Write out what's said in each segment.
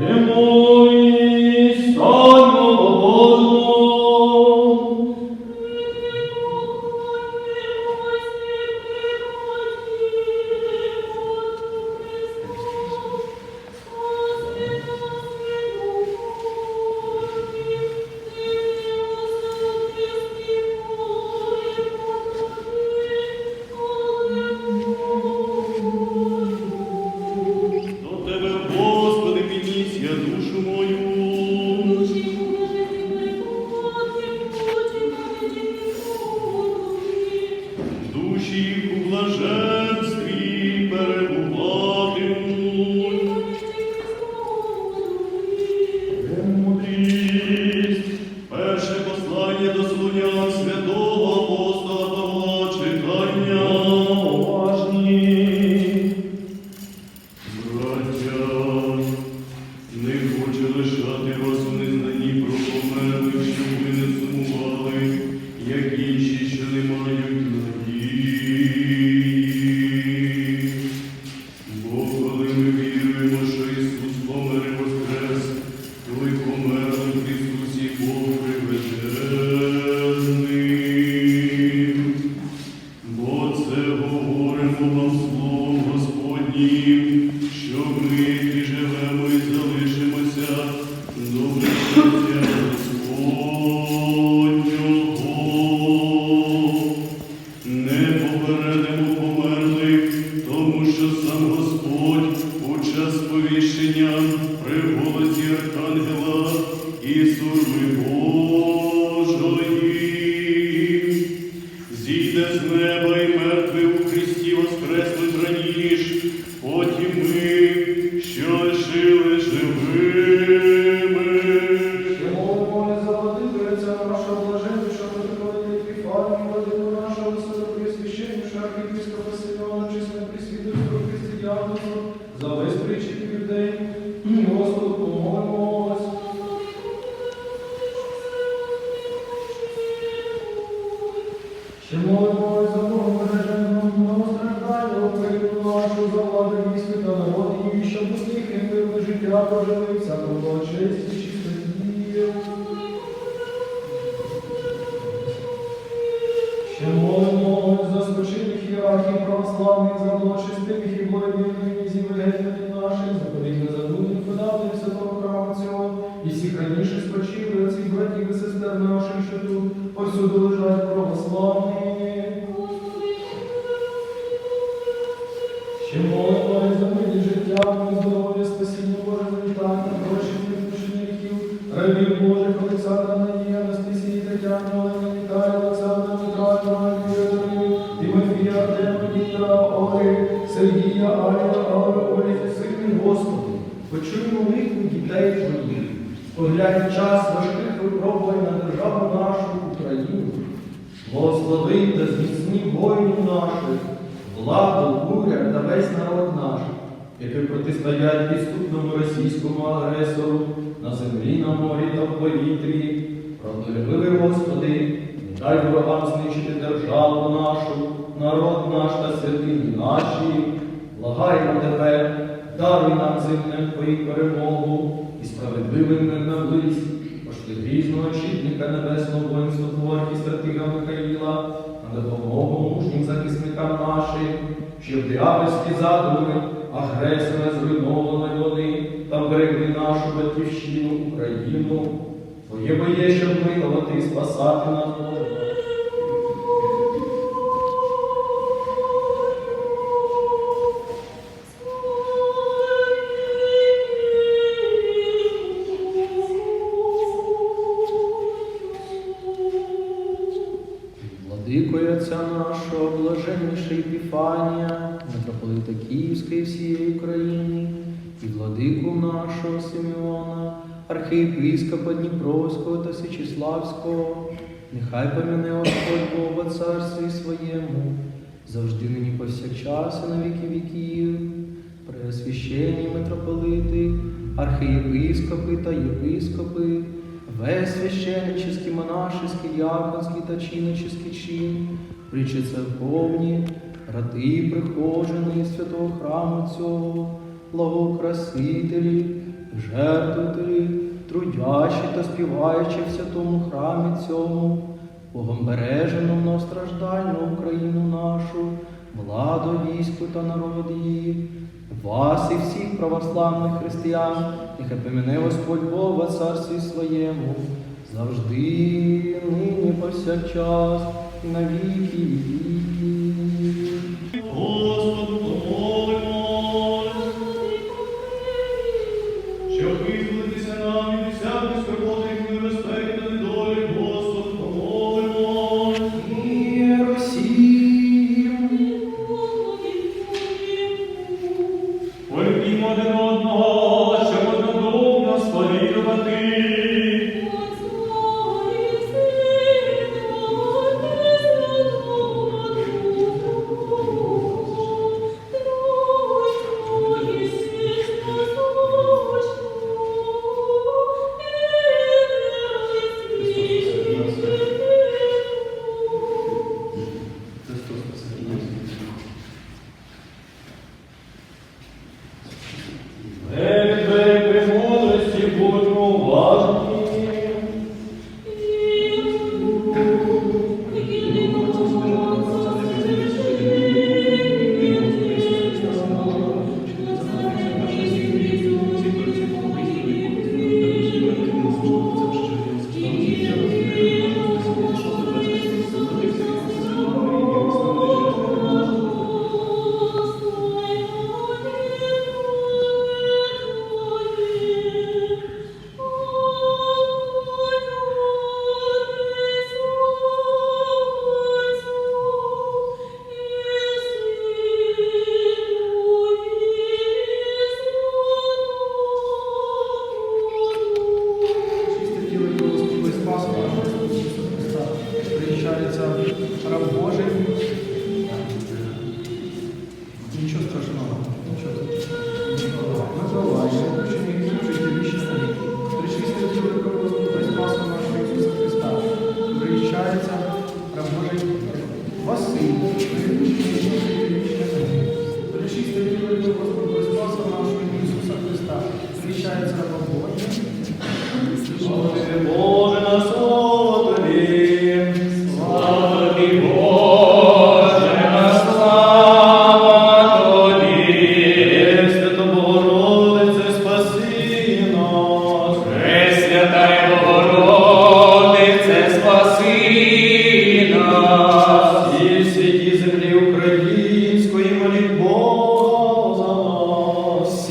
Hemos Ще молимо за Богу береженого, многостраждального Україну нашу, за владу війську та щоб усіх життя пожили, всякому благочесті, чистоті. Ори, Сергія, Авра, Олі, Сильний Господи, почуємо молитву дітей Твоїх, поглянь час важких випробувань на державу нашу Україну, благослови та зміцні воїнів наших, владу, уряд та весь народ наш, які протистоять підступному російському агресору на землі, на морі та в повітрі. Правдолюбивий Господи, дай ворогам знищити державу нашу, народ наш та святині наші. Благаємо Тебе, даруй нам землям Твою перемогу і справедливим на близь, пошли грізного очільника небесного воїнства Творки стратега Михаїла, на допомогу мужнім захисникам нашим, щоб диявольські задуми агресора зруйновано вони та берегли нашу батьківщину Україну. Твоє боє, щоб милувати і спасати нас архієпископа Дніпровського та Січиславського, нехай помяне Господь Бога царстві своєму, завжди нині повсякчас і на віки віків, преосвященні митрополити, архієпископи та єпископи, весь священнический, монашеский, дьяконський та чиноческий чин, приче церковні, рати прихожини святого храму цього, благокрасителі, жертвителі, трудящі та співаючи в святому храмі цьому, Богом бережену многостраждальну Україну нашу, владу, війську та народ її, вас і всіх православних християн, нехай поміне Господь Бог в царстві своєму, завжди, нині повсякчас, і на віки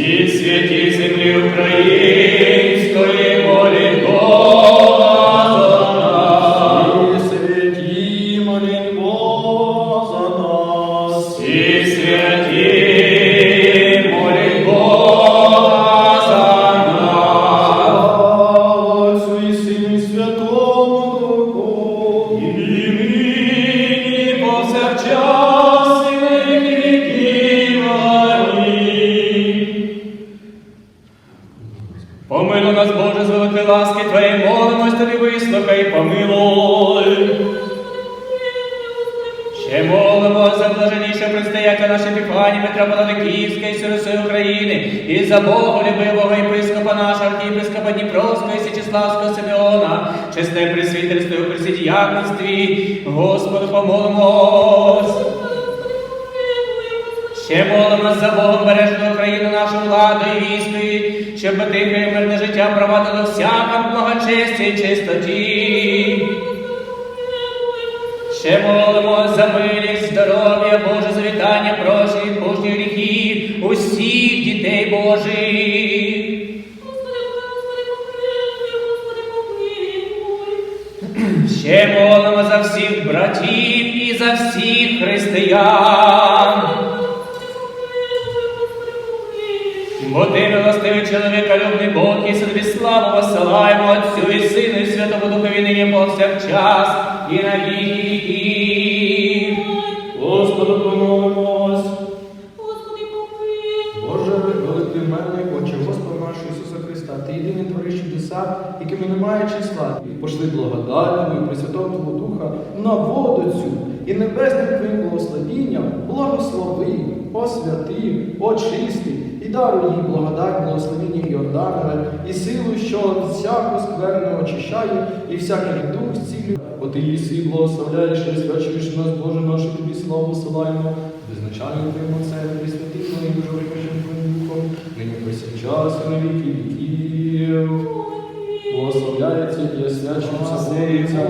Всі святі землі української, єпископа нашого архієпископа Дніпровського і Січеславського Симеона, чесне пресвітерство і пресвідіяконстві, Господу помолимось. Ще молимо за Богом бережну Україну, нашу владу і війською, щоб тихе і мирне життя провадило всяком благочесті і чистоті. Ще молимо за милість, здоров'я, Боже завітання, прощення, відпущення гріхів усіх дітей Божих. Ще молимо за всіх братів і за всіх християн. Бо ти милостивий чоловіка, любний Бог, і тобі славу посилаємо Отцю і Сину, і Святому Духові нині повсякчас, і на віки. Господу помолимось. Господи, помилуй. Боже, великий Ісуса Христа, Ти єдиний твориш чудеса, якими немає числа. І пошли благодатного і Пресвятого Твого Духа на воду цю і небесним Твоїм благословінням благослови, освяти, очисти і даруй їй благодать, благословіння Йорданове і силу, що всяку скверну очищає і всякий дух зцілює. Бо ти єси благословляєш і свячуєш нас, Боже наш, і тобі славу силаємо. Визначальним Твоїм Отцем, Пресвятим і дуже прикажем нині повсякчас і на віки віків. Благословляється і освячується Богиця,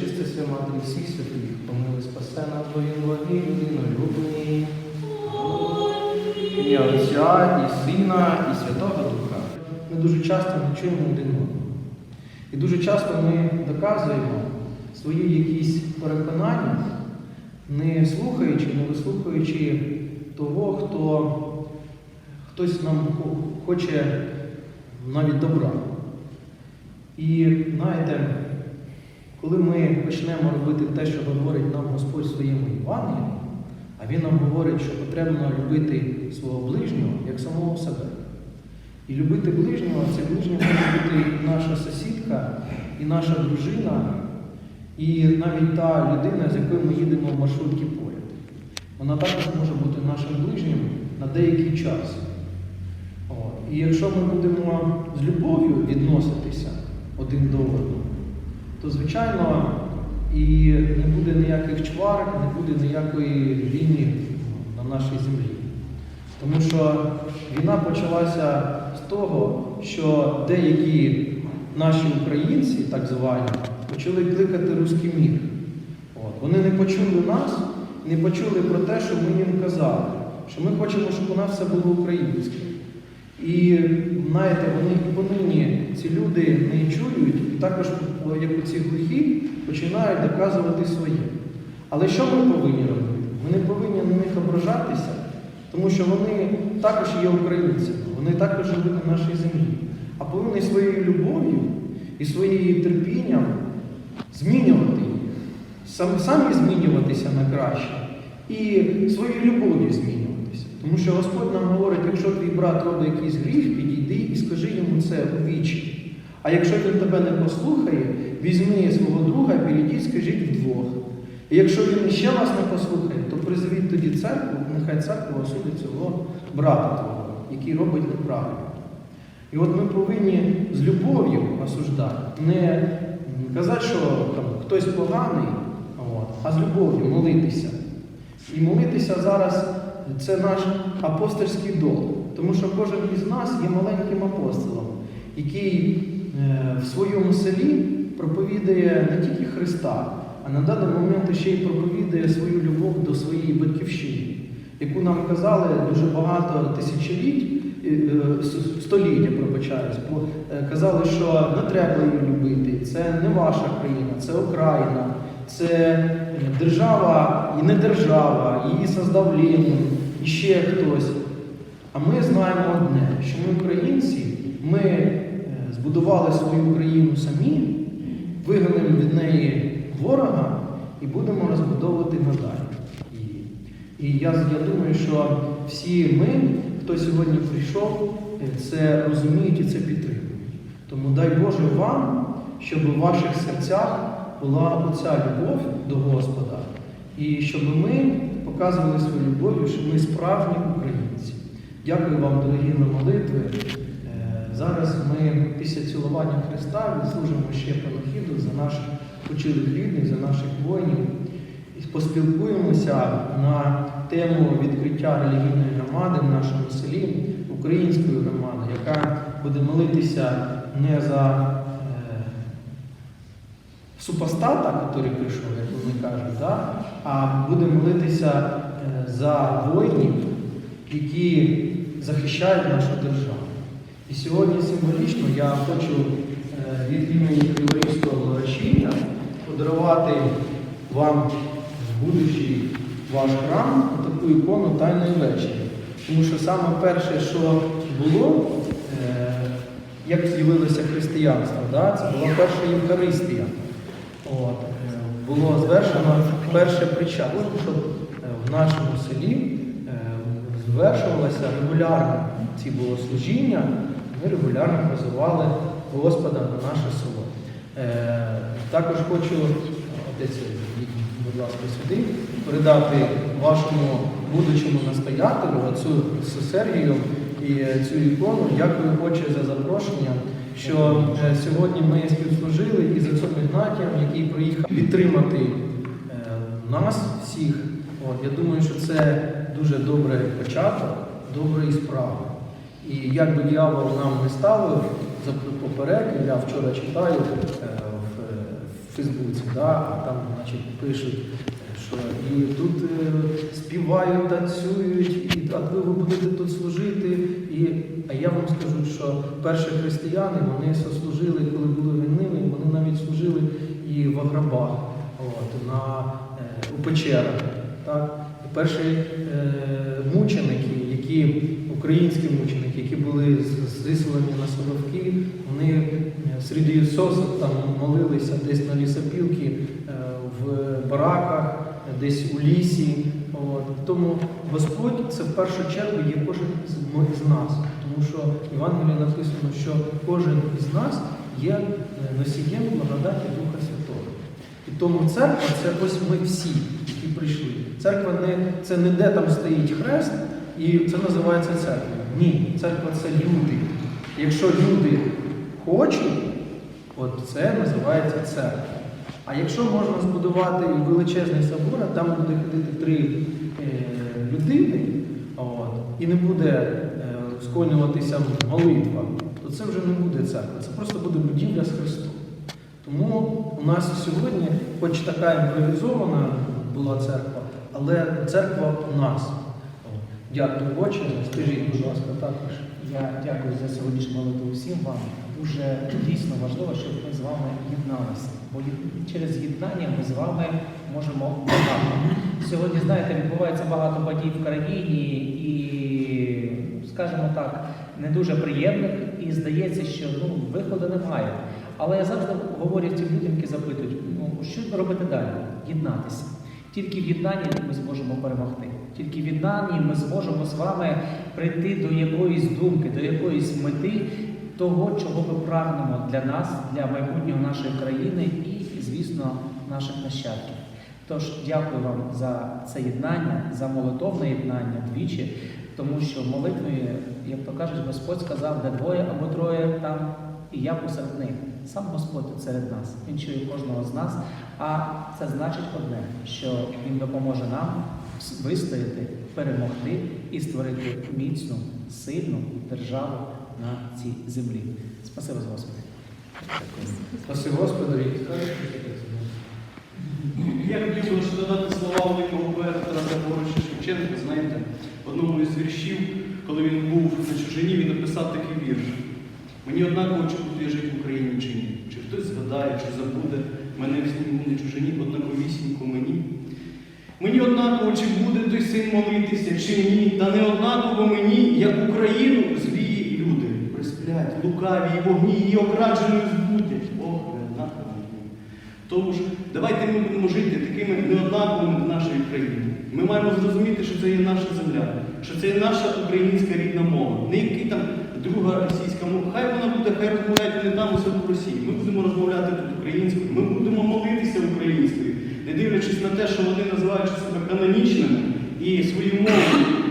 пречистися, Матері всіх святих, помили спасе на Твоїм благі, людино любні. Ім'я Отця і Сина, і Святого Духа. Ми дуже часто не чуємо один одного. І дуже часто ми доказуємо свої якісь переконання, не слухаючи, не вислухаючи того, хто хтось нам хоче навіть добра. І знаєте, коли ми почнемо робити те, що говорить нам Господь своєму Івангелії, а Він нам говорить, що потрібно любити свого ближнього як самого себе. І любити ближнього це ближнього може бути і наша сусідка, і наша дружина, і навіть та людина, з якою ми їдемо в маршрутці поряд. Вона також може бути нашим ближнім на деякий час. От. І якщо ми будемо з любов'ю відноситися один до одного, то звичайно і не буде ніяких чвар, не буде ніякої війни на нашій землі. Тому що війна почалася з того, що деякі наші українці, так звані, почали кликати руський мір. От. Вони не почули нас, не почули про те, що ми їм казали, що ми хочемо, щоб у нас все було українське. І знаєте, вони і понині ці люди не чують, і також, як у ці глухі, починають доказувати своє. Але що ми повинні робити? Ми не повинні на них ображатися, тому що вони також є українцями, вони також живуть на нашій землі. А повинні своєю любов'ю і своєю терпінням змінювати їх, самі змінюватися на краще і своєю любов'ю змінюватися. Тому що Господь нам говорить, якщо твій брат робить якийсь гріх, підійди і скажи йому це у вічі. А якщо він тебе не послухає, візьми свого друга, підійдіть, скажіть вдвох. І якщо він ще вас не послухає, то призвіть тоді церкву, нехай церква осудить цього брата твого, який робить неправильно. І от ми повинні з любов'ю осуждати, не казати, що там, хтось поганий, от, а з любов'ю молитися. І молитися зараз це наш апостольський долг. Тому що кожен із нас є маленьким апостолом, який в своєму селі проповідує не тільки Христа, а на даний момент ще й проповідує свою любов до своєї батьківщини, яку нам казали дуже багато тисячоліть, е, е, століття, пробачаюсь, бо е, казали, що не треба її любити, це не ваша країна, це Україна, це е, держава і не держава, її создав Ленін, і ще хтось. А ми знаємо одне, що ми українці, ми е, збудували свою країну самі, вигнали від неї ворога і будемо розбудовувати надалі. її. І я, я думаю, що всі ми, хто сьогодні прийшов, це розуміють і це підтримують. Тому дай Боже вам, щоб у ваших серцях була оця любов до Господа, і щоб ми показували свою любов, що ми справжні українці. Дякую вам, дорогі на молитви. Зараз ми після цілування Христа відслужимо ще панахіду за наших почилих рідних, за наших воїнів. І поспілкуємося на тему відкриття релігійної громади в нашому селі, української громади, яка буде молитися не за е, супостата, який прийшов, як вони кажуть, да? а буде молитися е, за воїнів, які захищають нашу державу. І сьогодні символічно я хочу е, від імені Криворізького благочиння подарувати вам в будущий ваш храм таку ікону Тайної вечері. Тому що саме перше, що було, е, як з'явилося християнство, да? це була перша Євхаристія. От, е, було звершено перше причастя, щоб в нашому селі звершувалося регулярно ці богослужіння, ми регулярно призивали Господа на наше село. Е, Також хочу, отець, будь ласка, сюди, передати вашому будучому настоятелю, отцю Сергію, і цю ікону. Дякую, Отче, за запрошення, що е, сьогодні ми співслужили із отцом Ігнатієм, який приїхав підтримати е, нас всіх. От, я думаю, що це дуже добрий початок, доброї справи. І як би дьявол нам не ставив поперек, я вчора читаю е, в, в Фейсбуці, да, а там значить, пишуть, що і тут е, співають, танцюють, і, а ви будете тут служити. І, а я вам скажу, що перші християни вони сослужили, коли були війними, вони навіть служили і в аграбах, от, на, е, у печерах. Так? Перші е, мученики, які, українські мученики, які були зіслані на Соловки, вони е, серед Ісоса там молилися десь на лісопілки, е, в бараках, десь у лісі. От. Тому Господь це в першу чергу є кожен з нас. Тому що в Євангелії написано, що кожен із нас є е, носієм благодаті Духа Святого. І тому церква це ось ми всі, які прийшли. Церква не, це не де там стоїть хрест, і це називається церква. Ні, церква це люди. Якщо люди хочуть, от це називається церква. А якщо можна збудувати величезний собор, а там буде ходити три е, людини, от, і не буде е, сконюватися молитва, то це вже не буде церква, це просто буде будівля з Христом. Тому у нас сьогодні, хоч така імпровізована була церква, але церква у нас. Дякую, Отче. Скажіть, будь ласка, також. Я дякую за сьогоднішню молитву всім вам. Дуже дійсно важливо, щоб ми з вами єдналися. Бо через єднання ми з вами можемо багато. Сьогодні, знаєте, відбувається багато подій в країні і, скажімо так, не дуже приємних, і здається, що ну, виходу немає. Але я завжди говорю цим людям, які запитують, ну що робити далі? Єднатися. Тільки в єднанні ми зможемо перемогти. Тільки в єднанні ми зможемо з вами прийти до якоїсь думки, до якоїсь мети того, чого ми прагнемо для нас, для майбутнього нашої країни і, звісно, наших нащадків. Тож дякую вам за це єднання, за молитовне єднання двічі, тому що молитвою, як то кажуть, Господь сказав, де двоє або троє там, і я посеред них. Сам Господь серед нас. Він чує кожного з нас. А це значить одне, що Він допоможе нам вистояти, перемогти і створити міцну, сильну державу на цій землі. Спасибо за Господи. Спаси Господи. Я хотів лише додати слова великого поета Тараса Григоровича Шевченка, знаєте, в одному із віршів, коли він був на чужині, він написав такий вірш. Мені однаково, чи буду я жити в Україні чи ні. Чи хтось згадає, чи забуде мене в снігу на чужині, однаковісінько мені. Мені однаково, чи буде той син молитися, чи ні, та не однаково мені, як Україну злі люди присплять, лукаві і вогні її окрадженою збудять. Ох, не однаково мені. Тому ж давайте ми будемо жити такими неоднаковими в нашій країні. Ми маємо зрозуміти, що це є наша земля, що це є наша українська рідна мова. Не який там друга російська мова. Хай вона буде, хай розмовляють вони там у себе в Росії. Ми будемо розмовляти тут українською. Ми будемо молитися українською, не дивлячись на те, що вони називають себе канонічними і свою мову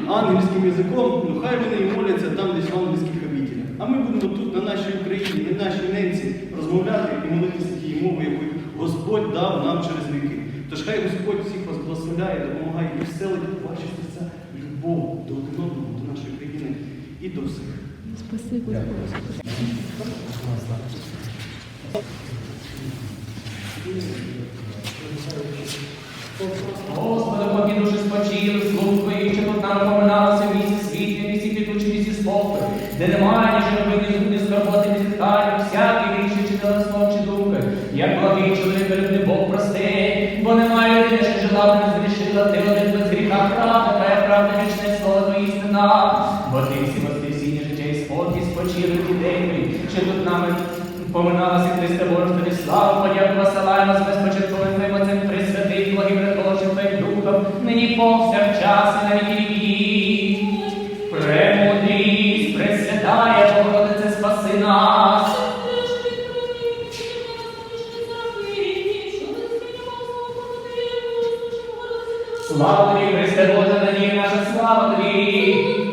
ангельським язиком, ну хай вони і моляться там десь в ангельських обітелях. А ми будемо тут, на нашій Україні, на нашій ненці, розмовляти і молитися тією мовою, яку Господь дав нам через віки. Тож хай Господь всіх вас благословляє, допомагає і вселить ваші серця любов до одного, до нашої країни і до всіх. Спаси Господь. Господи, поки дуже спочили, слух твоїх, що тут нам поминалися в місці світлі, місці квітучі, в місці спокою, де немає ні жировини, ні скорботи, ні зітхання, всякий гріші чи телеслов, чи думки, як благий чоловік перед Бог прости, бо немає людини, що жила не згрішила, ти один без гріха. Правда, твоя правда, вічне слово істина, бо ти всі воскресіння, життя і спокій, спочили дітей твоїх, що тут нами Поминалася Христе Боже, тобі славу, подяку посилаємо з безпочатковим Отцем Пресвятий, благим Божим Твоїм Духом, нині повсякчас і на віки віків. Премудрість, Пресвятая Богородице, спаси нас. Слава тобі, Христе Боже, надія наша, слава тобі.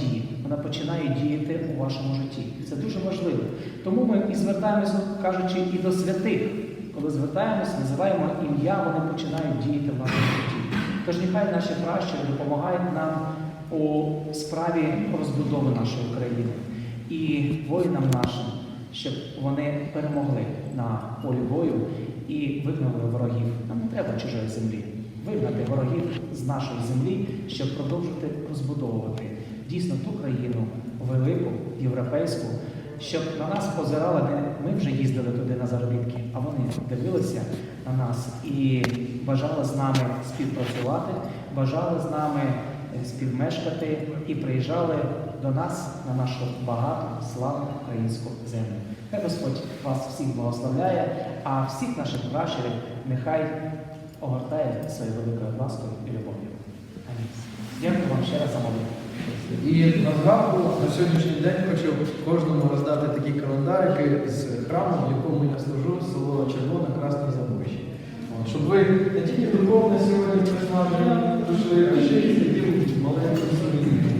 Діє. Вона починає діяти у вашому житті. І Це дуже важливо. Тому ми і звертаємося, кажучи, і до святих. Коли звертаємось, називаємо ім'я, вони починають діяти в нашому житті. Тож нехай наші пращури допомагають нам у справі розбудови нашої України і воїнам нашим, щоб вони перемогли на полі бою і вигнали ворогів. Нам не треба чужої землі. Вигнати ворогів з нашої землі, щоб продовжити розбудовувати дійсно ту країну велику, європейську, щоб на нас позирали не ми вже їздили туди на заробітки, а вони дивилися на нас і бажали з нами співпрацювати, бажали з нами е, співмешкати і приїжджали до нас на нашу багату славну українську землю. Хай Господь вас всіх благословляє, а всіх наших пращурів нехай огортає своєю великою ласкою і любов'ю. Амінь. Дякую вам ще раз за молитву. І на згадку на сьогоднішній день хочу кожному роздати такі календарики з храму, в якому я служу, село Червоне, Красне Забужі. Щоб ви не тільки духовне сьогодні прийшли, а ще й такі маленькі суміни.